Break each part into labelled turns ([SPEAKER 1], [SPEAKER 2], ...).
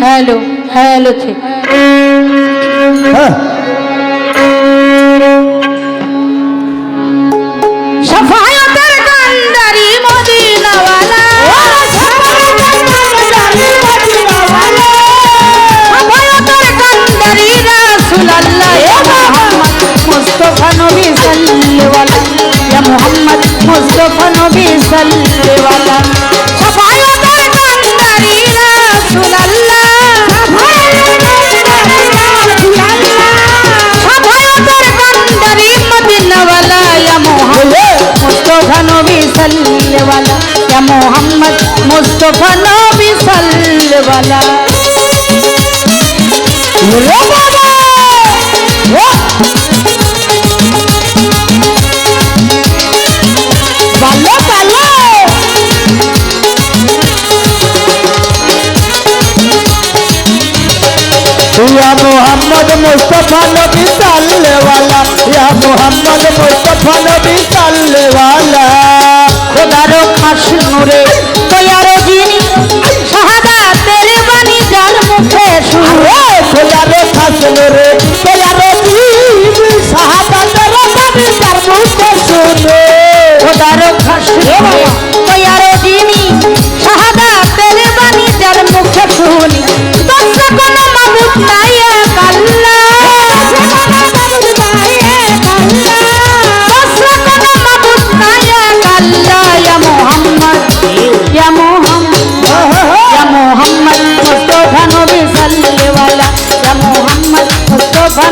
[SPEAKER 1] Hello hello ঠিক।
[SPEAKER 2] হ্যাঁ।
[SPEAKER 1] মুস্তফা নবী সালওয়ালা বলো বাবা ভালো ভালো ইয়া মোহাম্মদ মুস্তফা নবী সালওয়ালা ইয়া মোহাম্মদ মুস্তফা নবী শুনে কয়ারে দিমি শাহাদা তেরে বানি যার মুখে শুনি দশটা কোনো মাবুদ নাই এক আল্লাহ মোহাম্মদ মুস্তফা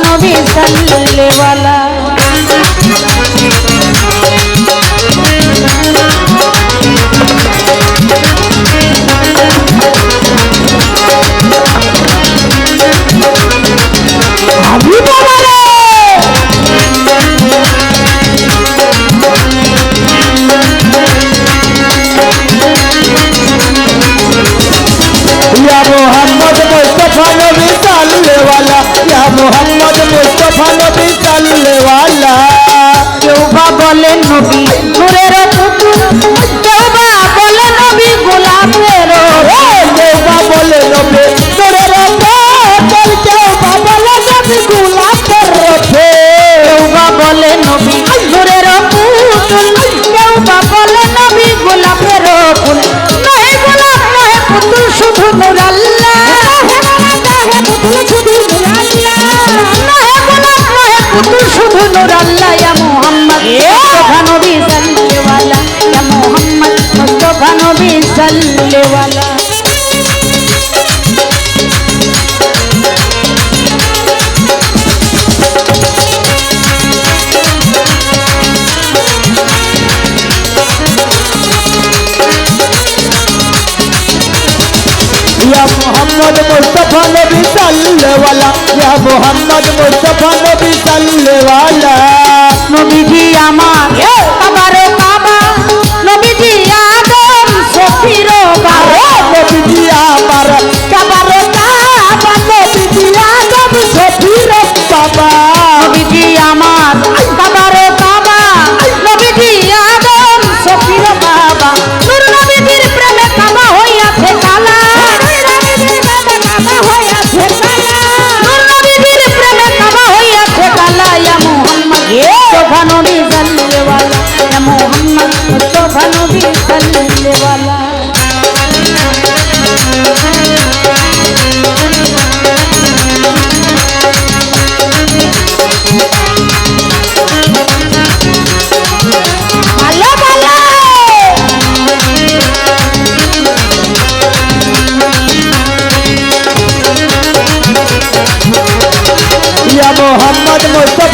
[SPEAKER 1] গোলাপের ফুল। নহে গোলাপ নহে পুতুল শুধু নুরা
[SPEAKER 2] मोहम्मद मुस्तफ़ा नबी सल्ले वाला या मोहम्मद मुस्तफ़ा नबी सल्ले वाला नबी जी
[SPEAKER 1] আমার हमारे কাবা
[SPEAKER 2] नबी जी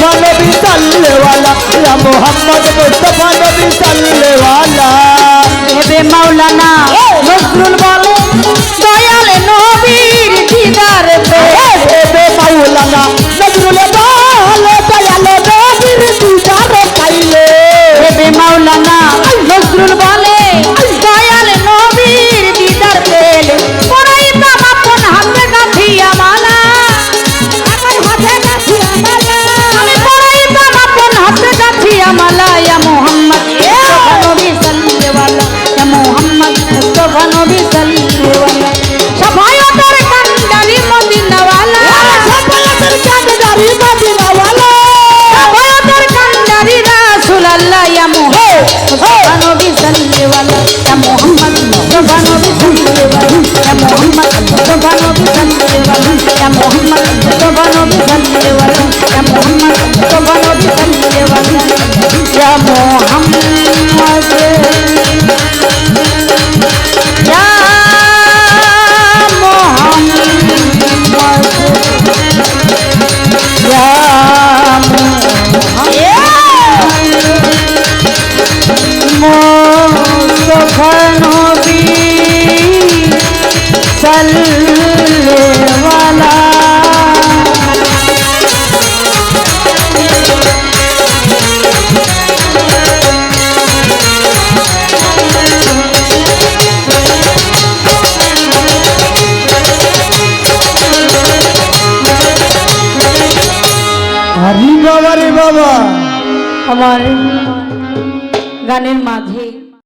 [SPEAKER 2] मुस्तफा नबी सल्ले वाला या मोहम्मद मुस्तफा नबी सल्ले वाला
[SPEAKER 1] हे मौलाना नजरुल বলে দয়াল নবীর দিদার পে
[SPEAKER 2] হে মৌলানা নজরুল বলে দয়াল নবীর দিদার পাইলে
[SPEAKER 1] হে মৌলানা নজরুল বলে আমার গানের মাঝে।